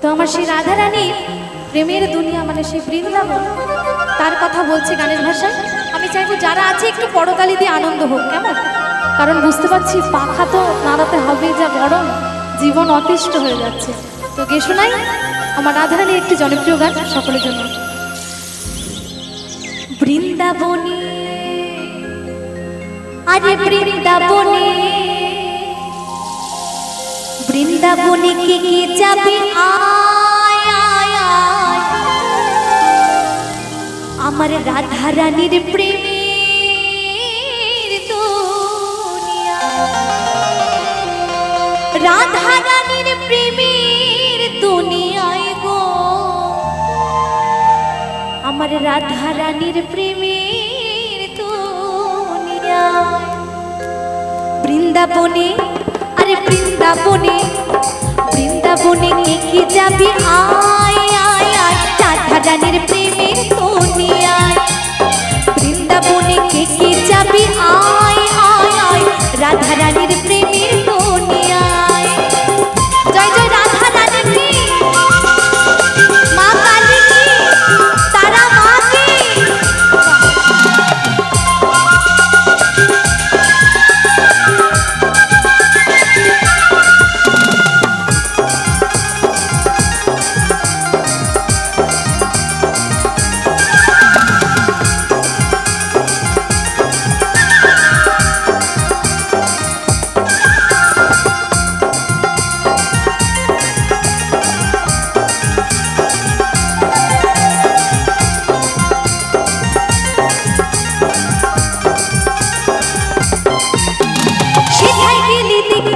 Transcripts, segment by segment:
তো আমার সেই রাধারানীর প্রেমের দুনিয়া মানে সেই বৃন্দাবন, তার কথা বলছে গানের ভাষায় আমি চাইব যারা আছে একটু পরকালি দিয়ে আনন্দ হোক, কেমন? কারণ বুঝতে পারছি পাখা তো নাড়াতে হবে, যা গরম, জীবন অতিষ্ঠ হয়ে যাচ্ছে। তো গে শোনাই আমার রাধারানীর একটি জনপ্রিয় গান, সকলের জন্য। বৃন্দাবনী, আরে বৃন্দাবনী বৃন্দাবনে কে কে যাবে? আমার রাধা রানীর প্রেমের রাধা রানীর প্রেমের দুনিয়ায় গো। আমার রাধা রানীর প্রেমের দুনিয়া বৃন্দাবনে, আরে বৃন্দাবনে কে যাবে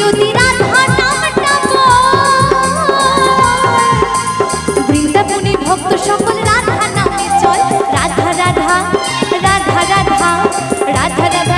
যদি রাধা নামটা বৃন্দাবনে ভক্ত সকল রাধা নামে চল। রাধা রাধা রাধা রাধা রাধা রাধা